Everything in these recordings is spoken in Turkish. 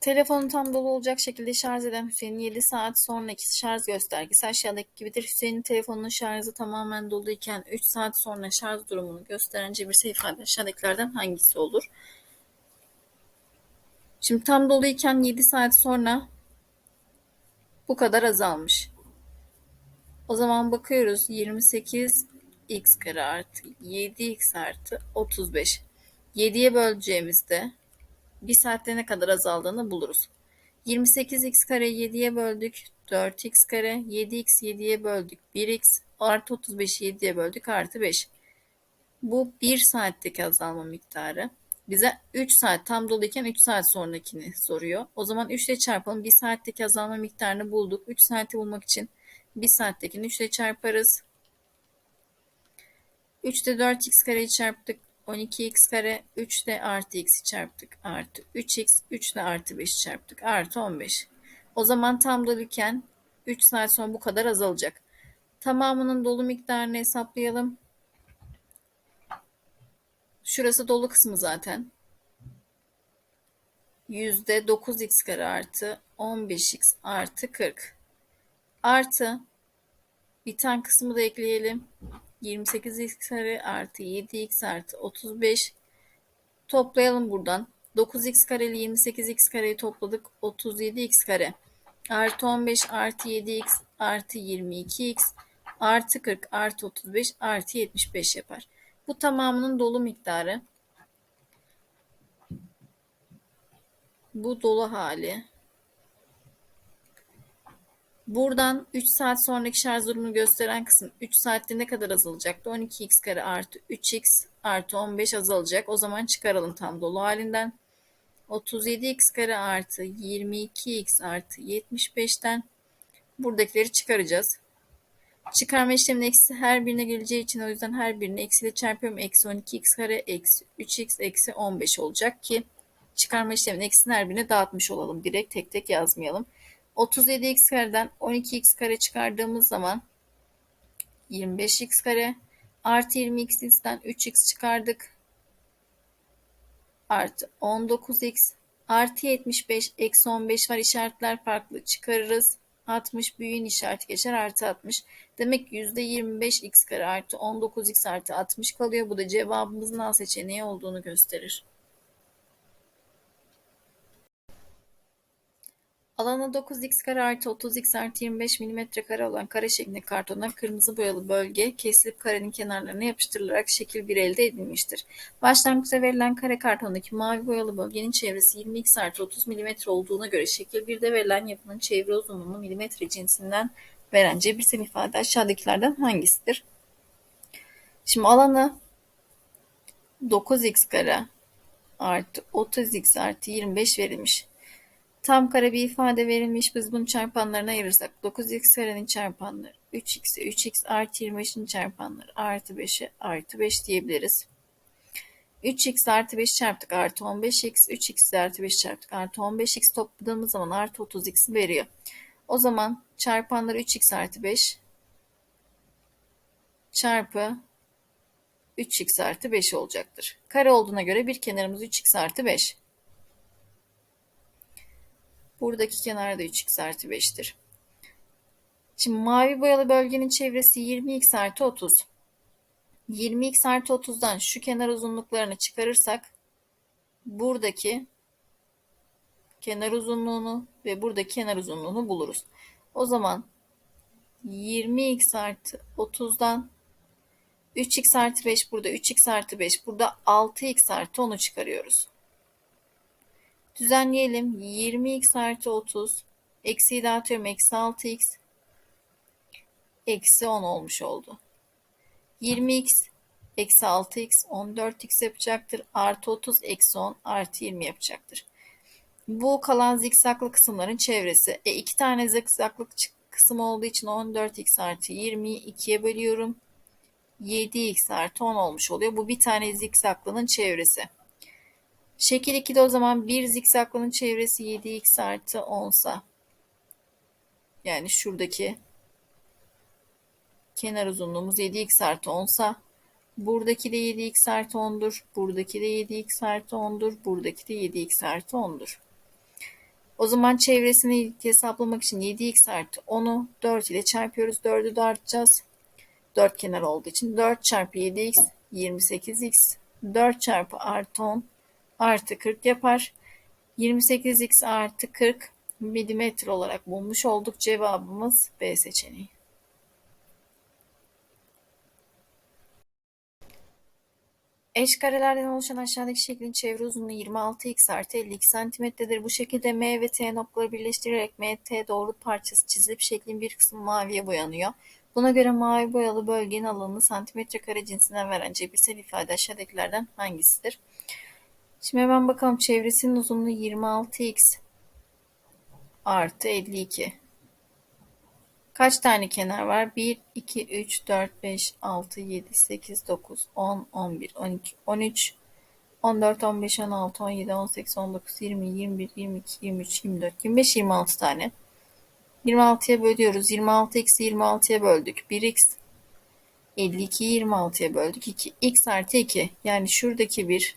Telefonu tam dolu olacak şekilde şarj eden Hüseyin'in 7 saat sonraki şarj göstergesi aşağıdaki gibidir. Hüseyin'in telefonunun şarjı tamamen doluyken 3 saat sonra şarj durumunu gösteren cebirsel ifade aşağıdakilerden hangisi olur? Şimdi tam doluyken 7 saat sonra bu kadar azalmış. O zaman bakıyoruz 28 x kare artı 7x artı 35. 7'ye böleceğimizde bir saatte ne kadar azaldığını buluruz. 28x kare 7'ye böldük 4x kare 7x 7'ye böldük 1x artı 35'i 7'ye böldük artı 5. Bu 1 saatteki azalma miktarı. Bize 3 saat tam doluyken 3 saat sonrakini soruyor. O zaman 3 ile çarpalım. 1 saatteki azalma miktarını bulduk. 3 saati bulmak için 1 saattekini 3 ile çarparız. 3 ile 4x kareyi çarptık. 12x kare 3 ile artı x'i çarptık. Artı 3x 3 ile artı 5'i çarptık. Artı 15. O zaman tam doluyken 3 saat sonra bu kadar azalacak. Tamamının dolu miktarını hesaplayalım. Şurası dolu kısmı zaten. Yüzde 9x kare artı 15x artı 40. Artı biten kısmı da ekleyelim. 28x kare artı 7x artı 35. Toplayalım buradan. 9x kare ile 28x kareyi topladık. 37x kare. Artı 15 artı 7x artı 22x artı 40 artı 35 artı 75 yapar. Bu tamamının dolu miktarı. Bu dolu hali. Buradan 3 saat sonraki şarj durumunu gösteren kısım 3 saatte ne kadar azalacaktı? 12x kare artı 3x artı 15 azalacak. O zaman çıkaralım tam dolu halinden. 37x kare artı 22x artı 75'ten buradakileri çıkaracağız. Çıkarma işleminin eksi her birine geleceği için o yüzden her birini eksiyle çarpıyorum. Eksi 12x kare eksi 3x eksi 15 olacak ki çıkarma işleminin eksini her birine dağıtmış olalım. Direkt tek tek yazmayalım. 37x kareden 12x kare çıkardığımız zaman 25x kare artı 20x'den 3x çıkardık. Artı 19x artı 75 eksi 15 var işaretler farklı çıkarırız. 60 büyüğün işareti geçer artı 60. Demek %25 x kare artı 19x artı 60 kalıyor. Bu da cevabımızın A seçeneği olduğunu gösterir. Alanı 9x kare artı 30x artı 25 mm kare olan kare şeklinde kartona kırmızı boyalı bölge kesilip karenin kenarlarına yapıştırılarak şekil 1 elde edilmiştir. Başlangıçta verilen kare kartondaki mavi boyalı bölgenin çevresi 20x artı 30 mm olduğuna göre şekil 1'de verilen yapının çevre uzunluğunu milimetre cinsinden veren cebirsel ifade aşağıdakilerden hangisidir? Şimdi alanı 9x kare artı 30x artı 25 verilmiş. Tam kare bir ifade verilmiş. Biz bunu çarpanlarına ayırırsak 9x karenin çarpanları 3x'e 3x artı 25'in çarpanları artı 5'e artı 5 diyebiliriz. 3x artı 5 çarptık artı 15x 3x artı 5 çarptık artı 15x topladığımız zaman artı 30x veriyor. O zaman çarpanları 3x artı 5 çarpı 3x artı 5 olacaktır. Kare olduğuna göre bir kenarımız 3x artı 5. Buradaki kenar da 3x artı 5'tir. Şimdi mavi boyalı bölgenin çevresi 20x artı 30. 20x artı 30'dan şu kenar uzunluklarını çıkarırsak buradaki kenar uzunluğunu ve buradaki kenar uzunluğunu buluruz. O zaman 20x artı 30'dan 3x artı 5 burada 3x artı 5 burada 6x artı 10'u çıkarıyoruz. Düzenleyelim. 20x artı 30. Eksiyi dağıtıyorum. Eksi 6x. Eksi 10 olmuş oldu. 20x eksi 6x 14x yapacaktır. Artı 30 eksi 10 artı 20 yapacaktır. Bu kalan zikzaklı kısımların çevresi. E iki tane zikzaklı kısım olduğu için 14x artı 20'yi 2'ye bölüyorum. 7x artı 10 olmuş oluyor. Bu bir tane zikzaklının çevresi. Şekil 2'de o zaman bir zikzaklının çevresi 7x artı 10 sa. Yani şuradaki kenar uzunluğumuz 7x artı 10 sa. Buradaki de 7x artı 10'dur. Buradaki de 7x artı 10'dur. Buradaki de 7x artı 10'dur. O zaman çevresini hesaplamak için 7x artı 10'u 4 ile çarpıyoruz. 4'ü de artacağız. 4 kenar olduğu için 4 çarpı 7x 28x 4 çarpı artı 10 artı 40 yapar. 28x artı 40 milimetre olarak bulmuş olduk. Cevabımız B seçeneği. Eşkarelerden oluşan aşağıdaki şeklin çevre uzunluğu 26x artı 52 santimetredir. Bu şekilde M ve T noktaları birleştirilerek MT doğru parçası çizilip şeklin bir kısmı maviye boyanıyor. Buna göre mavi boyalı bölgenin alanını santimetre kare cinsinden veren cebirsel ifade aşağıdakilerden hangisidir? Şimdi hemen bakalım çevresinin uzunluğu 26x artı 52. Kaç tane kenar var? 1, 2, 3, 4, 5, 6, 7, 8, 9, 10, 11, 12, 13, 14, 15, 16, 17, 18, 19, 20, 21, 22, 23, 24, 25, 26 tane. 26'ya bölüyoruz. 26 eksi 26'ya böldük. 1x 52'yi 26'ya böldük. 2 x artı 2 yani şuradaki bir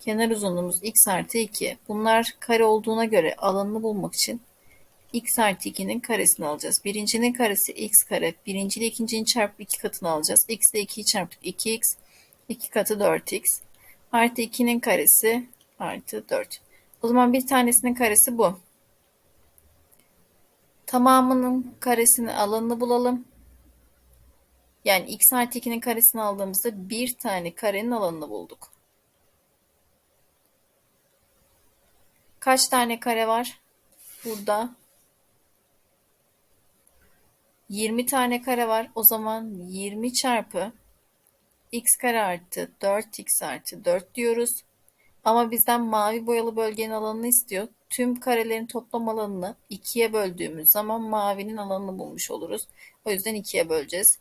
kenar uzunluğumuz x artı 2. Bunlar kare olduğuna göre alanını bulmak için x artı 2'nin karesini alacağız. Birincinin karesi x kare. Birinci ile ikincinin çarpı 2 katını alacağız. x ile 2'yi çarptık. 2x 2 katı 4x artı 2'nin karesi artı 4. O zaman bir tanesinin karesi bu. Tamamının karesini alanını bulalım. Yani x artı 2'nin karesini aldığımızda bir tane karenin alanını bulduk. Kaç tane kare var? Burada 20 tane kare var. O zaman 20 çarpı x kare artı 4x artı 4 diyoruz. Ama bizden mavi boyalı bölgenin alanını istiyor. Tüm karelerin toplam alanını 2'ye böldüğümüz zaman mavinin alanını bulmuş oluruz. O yüzden 2'ye böleceğiz.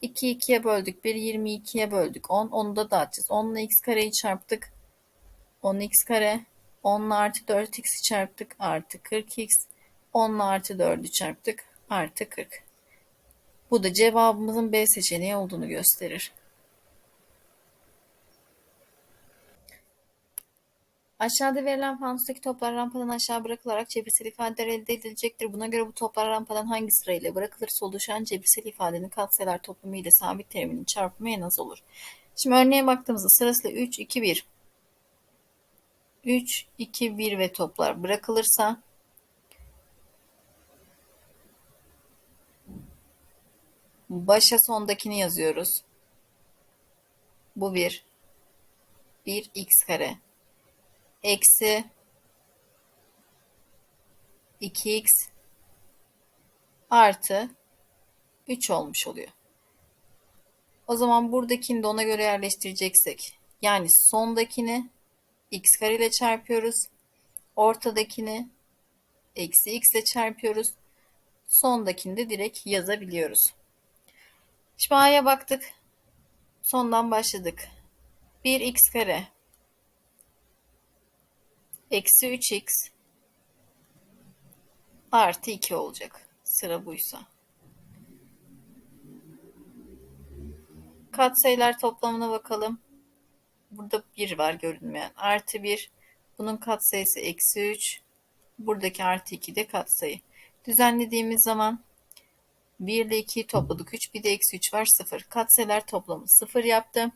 2 2'ye böldük. 1 22'ye böldük. 10 onu da dağıtacağız. 10 ile x kareyi çarptık. 10x kare 10 ile artı 4x'i çarptık. Artı 40x 10 ile artı 4'ü çarptık. Artı 40. Bu da cevabımızın B seçeneği olduğunu gösterir. Aşağıda verilen fanustaki toplar rampadan aşağı bırakılarak cebirsel ifadeler elde edilecektir. Buna göre bu toplar rampadan hangi sırayla bırakılırsa oluşan cebirsel ifadenin katsayılar toplamı ile sabit teriminin çarpımı en az olur. Şimdi örneğe baktığımızda sırasıyla 3, 2, 1. 3, 2, 1 ve toplar bırakılırsa başa sondakini yazıyoruz. Bu bir. 1 x kare eksi 2x artı 3 olmuş oluyor. O zaman buradakini de ona göre yerleştireceksek yani sondakini x kare ile çarpıyoruz. Ortadakini eksi x ile çarpıyoruz. Sondakini de direkt yazabiliyoruz. Şimdi a'ya baktık. Sondan başladık. 1x kare eksi 3x artı 2 olacak. Sıra buysa. Katsayılar toplamına bakalım. Burada 1 var görünmeyen. Artı 1. Bunun katsayısı eksi 3. Buradaki artı 2 de katsayı. Düzenlediğimiz zaman 1 ile 2'yi topladık. 3 bir de eksi 3 var 0. Katsayılar toplamı 0 yaptı.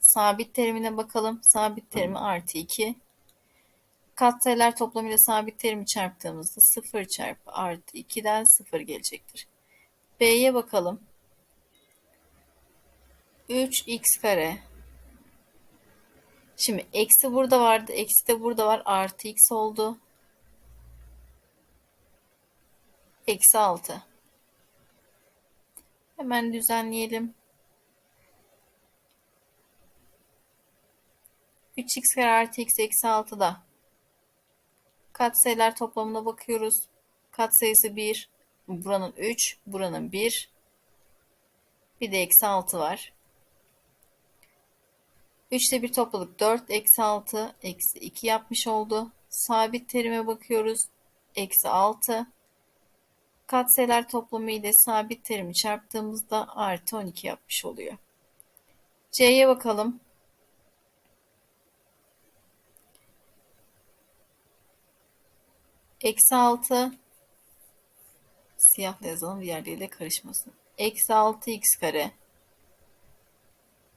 Sabit terimine bakalım. Sabit terimi artı 2. Katsayılar toplamıyla sabit terimi çarptığımızda 0 çarpı artı 2'den 0 gelecektir. B'ye bakalım. 3x kare. Şimdi eksi burada vardı. Eksi de burada var. Artı x oldu. Eksi 6. Hemen düzenleyelim. 3x kare artı x eksi 6 da Katsayılar toplamına bakıyoruz. Katsayısı 1, Buranın 3, buranın 1. Bir de eksi 6 var. 3 ile 1 topladık. 4 eksi 6 eksi 2 yapmış oldu. Sabit terime bakıyoruz. Eksi 6. Katsayılar toplamı ile sabit terimi çarptığımızda artı 12 yapmış oluyor. C'ye bakalım. Eksi 6 siyahla yazalım diğerleriyle karışmasın. Eksi 6x kare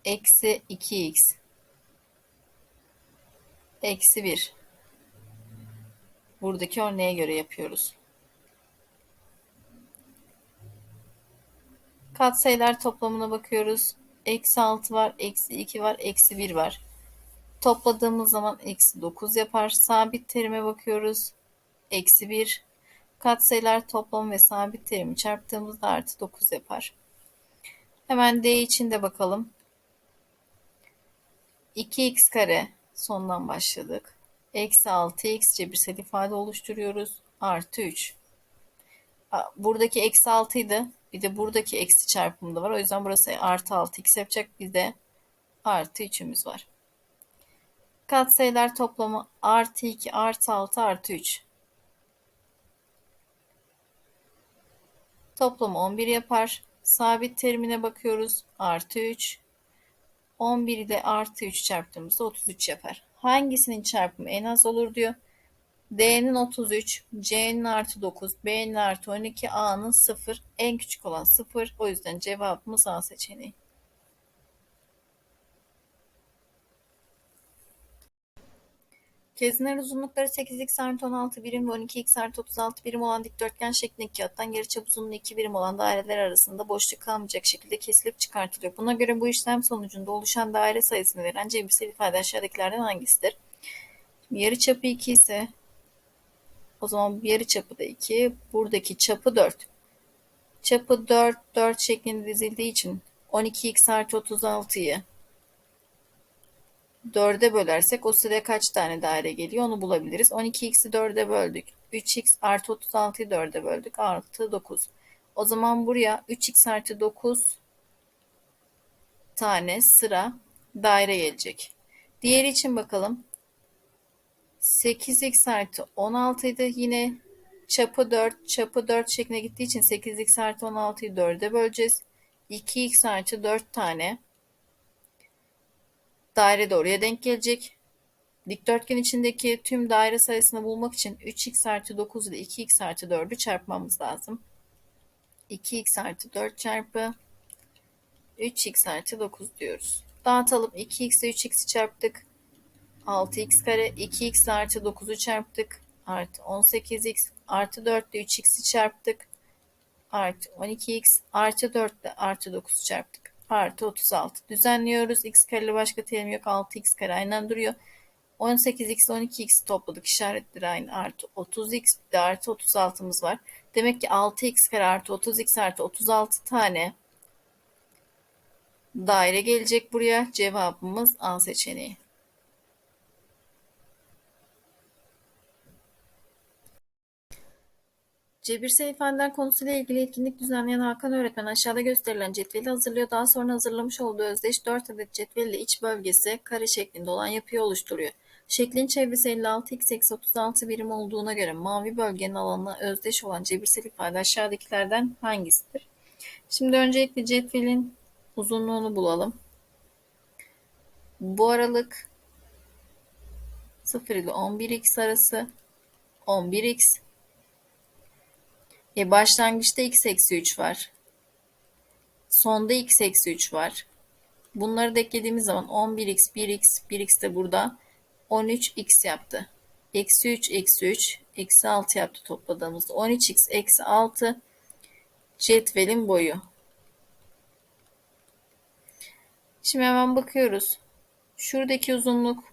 eksi 2x eksi 1 buradaki örneğe göre yapıyoruz. Katsayılar toplamına bakıyoruz. Eksi 6 var, eksi 2 var, eksi 1 var. Topladığımız zaman eksi 9 yapar. Sabit terime bakıyoruz. Eksi 1. Katsayılar toplamı ve sabit terimi çarptığımızda artı 9 yapar. Hemen D için de bakalım. 2x kare sondan başladık. Eksi 6x cebirsel ifade oluşturuyoruz. Artı 3. Buradaki eksi 6 idi. Bir de buradaki eksi çarpımı da var. O yüzden burası artı 6x yapacak. Bir de artı 3'ümüz var. Katsayılar toplamı artı 2 artı 6 artı 3. Toplamı 11 yapar. Sabit terimine bakıyoruz. Artı 3. 11 ile artı 3 çarptığımızda 33 yapar. Hangisinin çarpımı en az olur diyor. D'nin 33, C'nin artı 9, B'nin artı 12, A'nın 0, en küçük olan 0. O yüzden cevabımız A seçeneği. Kezinler uzunlukları 8x artı 16 birim ve 12x artı 36 birim olan dikdörtgen şeklindeki kağıttan yarıçap uzunluğu 2 birim olan daireler arasında boşluk kalmayacak şekilde kesilip çıkartılıyor. Buna göre bu işlem sonucunda oluşan daire sayısını veren cebirsel ifade aşağıdakilerden hangisidir? Yarıçapı 2 ise o zaman bu yarıçapı da 2. Buradaki çapı 4. Çapı 4, 4 şeklinde dizildiği için 12x artı 36'yı 4'e bölersek o sıraya kaç tane daire geliyor onu bulabiliriz. 12x'i 4'e böldük. 3x artı 36'yı 4'e böldük. Artı 9. O zaman buraya 3x artı 9 tane sıra daire gelecek. Diğeri için bakalım. 8x artı 16 idi. Yine çapı 4, çapı 4 şeklinde gittiği için 8x artı 16'yı 4'e böleceğiz. 2x artı 4 tane daire de oraya denk gelecek. Dikdörtgen içindeki tüm daire sayısını bulmak için 3x artı 9 ile 2x artı 4'ü çarpmamız lazım. 2x artı 4 çarpı 3x artı 9 diyoruz. Dağıtalım. 2x ile 3x'i çarptık. 6x kare 2x artı 9'u çarptık. Artı 18x artı 4 ile 3x'i çarptık. Artı 12x artı 4 ile artı 9'u çarptık. Artı 36. Düzenliyoruz. x kareli başka terim yok. 6x kare aynen duruyor. 18x 12x topladık. İşaretleri aynı. Artı 30x bir de artı 36'mız var. Demek ki 6x kare artı 30x artı 36 tane daire gelecek buraya. Cevabımız A seçeneği. Cebirsel ifadeler konusuyla ilgili etkinlik düzenleyen Hakan öğretmen aşağıda gösterilen cetveli hazırlıyor. Daha sonra hazırlamış olduğu özdeş 4 adet cetvelle iç bölgesi kare şeklinde olan yapıyı oluşturuyor. Şeklin çevresi 56x eksi 36 birim olduğuna göre mavi bölgenin alanına özdeş olan cebirsel ifade aşağıdakilerden hangisidir? Şimdi öncelikle cetvelin uzunluğunu bulalım. Bu aralık 0 ile 11x arası 11x e başlangıçta x eksi 3 var. Sonda x eksi 3 var. Bunları da eklediğimiz zaman 11x, 1x, 1x de burada 13x yaptı. Eksi 3, eksi 3, eksi 6 yaptı topladığımızda. 13x eksi 6 cetvelin boyu. Şimdi hemen bakıyoruz. Şuradaki uzunluk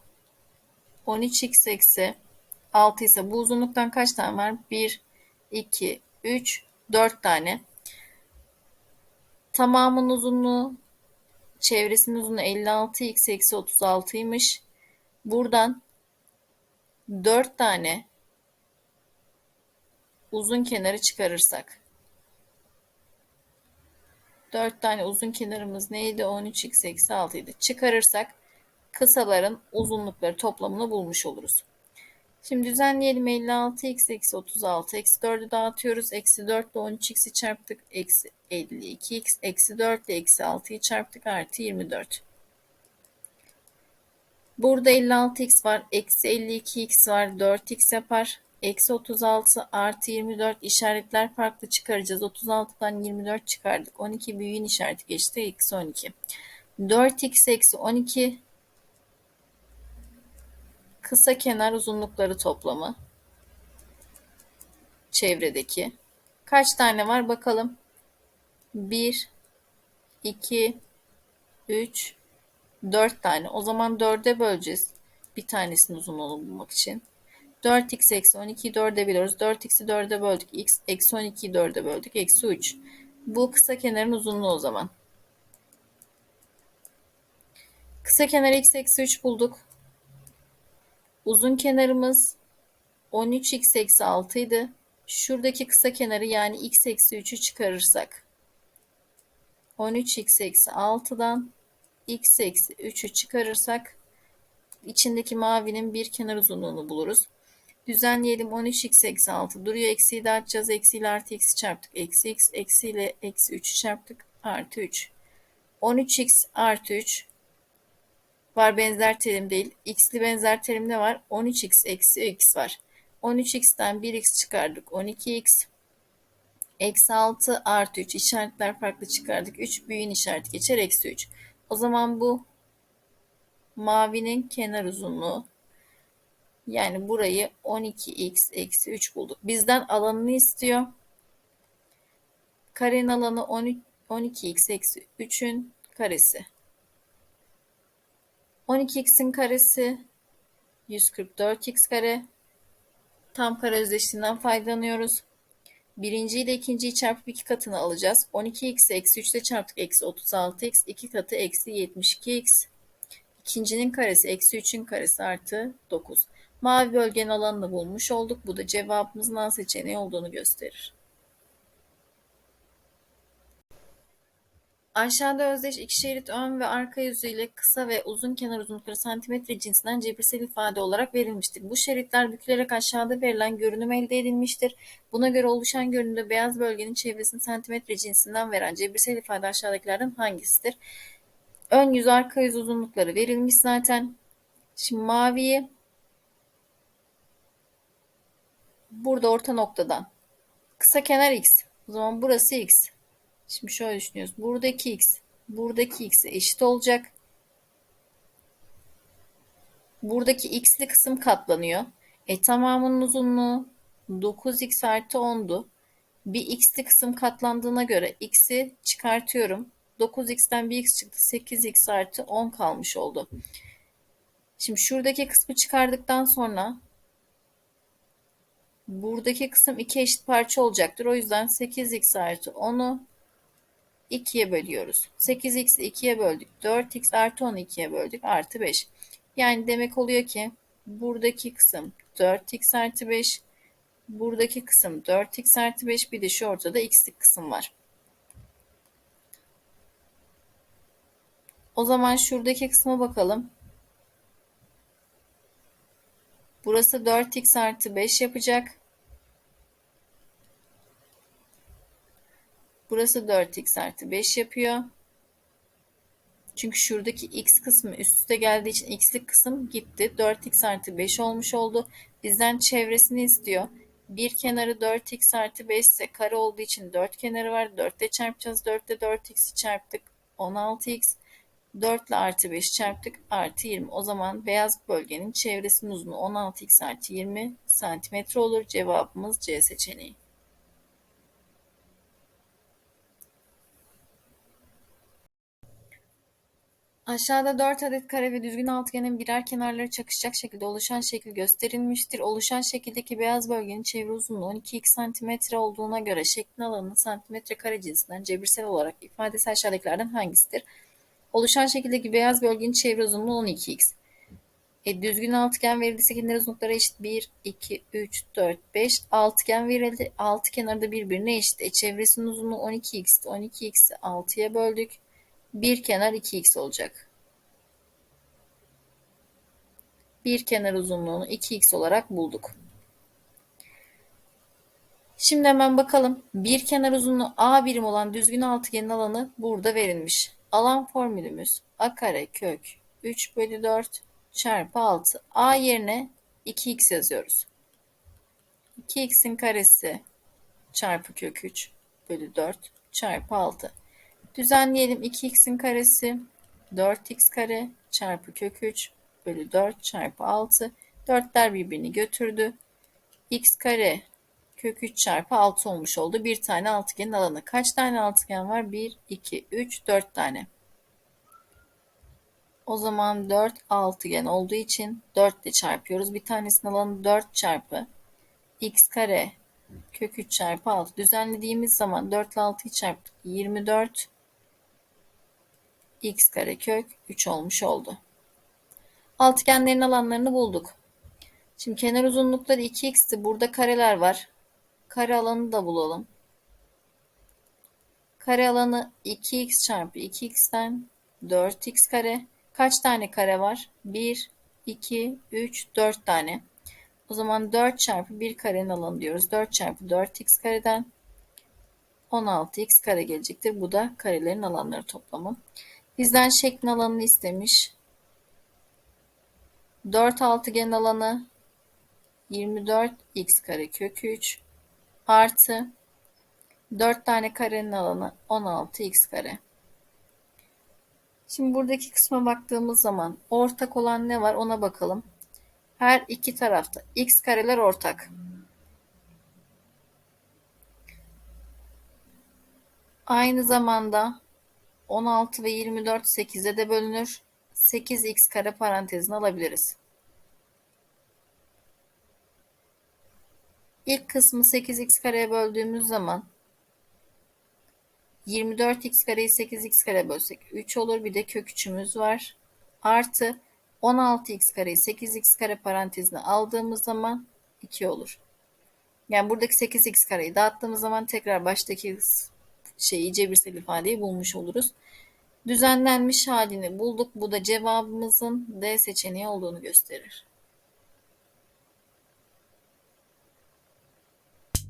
13x eksi 6 ise bu uzunluktan kaç tane var? 1, 2, 3, 4 tane. Tamamın uzunluğu çevresinin uzunluğu 56x eksi 36'ymış. Buradan 4 tane uzun kenarı çıkarırsak 4 tane uzun kenarımız neydi? 13x eksi 6 idi. Çıkarırsak kısaların uzunlukları toplamını bulmuş oluruz. Şimdi düzenleyelim 56x eksi 36 eksi 4'ü dağıtıyoruz. Eksi 4 ile 13x'i çarptık. Eksi 52x eksi 4 ile eksi 6'yı çarptık. Artı 24. Burada 56x var. Eksi 52x var. 4x yapar. Eksi 36 artı 24 işaretler farklı çıkaracağız. 36'dan 24 çıkardık. 12 büyüğün işareti geçti. Eksi 12. 4x eksi 12 kısa kenar uzunlukları toplamı. Çevredeki. Kaç tane var bakalım. 1, 2, 3, 4 tane. O zaman 4'e böleceğiz. Bir tanesinin uzunluğunu bulmak için. 4x eksi 12'yi 4'e biliyoruz. 4x'i 4'e böldük. x eksi 12'yi 4'e böldük. Eksi 3. Bu kısa kenarın uzunluğu o zaman. Kısa kenar x eksi 3 bulduk. Uzun kenarımız 13x eksi 6 idi. Şuradaki kısa kenarı yani x eksi 3'ü çıkarırsak 13x eksi 6'dan x eksi 3'ü çıkarırsak içindeki mavinin bir kenar uzunluğunu buluruz. Düzenleyelim 13x eksi 6 duruyor. Eksiyi dağıtacağız. Eksiyle artı x'i çarptık. Eksi x eksiyle eksi 3'ü çarptık. Artı 3. 13x artı 3 var benzer terim değil. X'li benzer terimde var. 13x eksi x var. 13x'ten 1x çıkardık. 12x. Eksi 6 artı 3 işaretler farklı çıkardık. 3 büyüğün işareti geçer. Eksi 3. O zaman bu mavinin kenar uzunluğu. Yani burayı 12x eksi 3 bulduk. Bizden alanını istiyor. Karenin alanı 13, 12x eksi 3'ün karesi. 12x'in karesi 144x kare. Tam kare özdeşliğinden faydalanıyoruz. Birinci ile ikinciyi çarpıp iki katını alacağız. 12x eksi 3 ile çarptık. Eksi 36x. iki katı eksi 72x. İkincinin karesi eksi 3'ün karesi artı 9. Mavi bölgenin alanını bulmuş olduk. Bu da cevabımızın A seçeneği olduğunu gösterir. Aşağıda özdeş iki şerit ön ve arka yüzüyle kısa ve uzun kenar uzunlukları santimetre cinsinden cebirsel ifade olarak verilmiştir. Bu şeritler bükülerek aşağıda verilen görünüm elde edilmiştir. Buna göre oluşan görünümde beyaz bölgenin çevresini santimetre cinsinden veren cebirsel ifade aşağıdakilerden hangisidir? Ön yüz arka yüz uzunlukları verilmiş zaten. Şimdi maviyi burada orta noktadan kısa kenar x. O zaman burası x. Şimdi şöyle düşünüyoruz. Buradaki x, buradaki x'e eşit olacak. Buradaki x'li kısım katlanıyor. E tamamının uzunluğu 9x artı 10'du. Bir x'li kısım katlandığına göre x'i çıkartıyorum. 9x'ten bir x çıktı. 8x artı 10 kalmış oldu. Şimdi şuradaki kısmı çıkardıktan sonra buradaki kısım iki eşit parça olacaktır. O yüzden 8x artı 10'u 2'ye bölüyoruz. 8x'i 2'ye böldük. 4x artı 10'u 2'ye böldük. Artı 5. Yani demek oluyor ki buradaki kısım 4x artı 5. Buradaki kısım 4x artı 5. Bir de şu ortada x'lik kısım var. O zaman şuradaki kısma bakalım. Burası 4x artı 5 yapacak. Burası 4x artı 5 yapıyor. Çünkü şuradaki x kısmı üst üste geldiği için x'lik kısım gitti. 4x artı 5 olmuş oldu. Bizden çevresini istiyor. Bir kenarı 4x artı 5 ise kare olduğu için 4 kenarı var. 4 ile çarpacağız. 4 ile 4x'i çarptık. 16x. 4 ile artı 5 çarptık. Artı 20. O zaman beyaz bölgenin çevresinin uzunluğu 16x artı 20 santimetre olur. Cevabımız C seçeneği. Aşağıda 4 adet kare ve düzgün altıgenin birer kenarları çakışacak şekilde oluşan şekil gösterilmiştir. Oluşan şekildeki beyaz bölgenin çevre uzunluğu 12x cm olduğuna göre şeklin alanının santimetre kare cinsinden cebirsel olarak ifadesi aşağıdakilerden hangisidir? Oluşan şekildeki beyaz bölgenin çevre uzunluğu 12x. E, düzgün altıgen verilirse kenar uzunlukları eşit 1, 2, 3, 4, 5. Altıgen verildi. Altı kenarda birbirine eşit. E, çevresinin uzunluğu 12x. 12x'i 6'ya böldük. Bir kenar 2x olacak. Bir kenar uzunluğunu 2x olarak bulduk. Şimdi hemen bakalım. Bir kenar uzunluğu A birim olan düzgün altıgenin alanı burada verilmiş. Alan formülümüz A kare kök 3 bölü 4 çarpı 6. A yerine 2x yazıyoruz. 2x'in karesi çarpı kök 3 bölü 4 çarpı 6. Düzenleyelim 2x'in karesi 4x kare çarpı kök 3 bölü 4 çarpı 6. 4'ler birbirini götürdü. x kare kök 3 çarpı 6 olmuş oldu. Bir tane altıgenin alanı. Kaç tane altıgen var? 1, 2, 3, 4 tane. O zaman 4 altıgen olduğu için 4 ile çarpıyoruz. Bir tanesinin alanı 4 çarpı x kare kök 3 çarpı 6. Düzenlediğimiz zaman 4 ile 6'yı çarptık. 24 x kare kök 3 olmuş oldu. Altıgenlerin alanlarını bulduk. Şimdi kenar uzunlukları 2x'ti. Burada kareler var. Kare alanı da bulalım. Kare alanı 2x çarpı 2x'ten 4x kare. Kaç tane kare var? 1, 2, 3, 4 tane. O zaman 4 çarpı 1 karenin alanı diyoruz. 4 çarpı 4x kareden 16x kare gelecektir. Bu da karelerin alanları toplamı. Bizden şeklin alanını istemiş. 4 altıgenin alanı 24x kare kök 3 artı 4 tane karenin alanı 16x kare. Şimdi buradaki kısma baktığımız zaman ortak olan ne var ona bakalım. Her iki tarafta x kareler ortak. Aynı zamanda 16 ve 24 8'e de bölünür. 8x kare parantezini alabiliriz. İlk kısmı 8x kareye böldüğümüz zaman 24x kareyi 8x kare bölsek 3 olur. Bir de kök 3'ümüz var. Artı 16x kareyi 8x kare parantezine aldığımız zaman 2 olur. Yani buradaki 8x kareyi dağıttığımız zaman tekrar baştaki şeyi cebirsel ifadeyi bulmuş oluruz. Düzenlenmiş halini bulduk. Bu da cevabımızın D seçeneği olduğunu gösterir.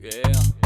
Yeah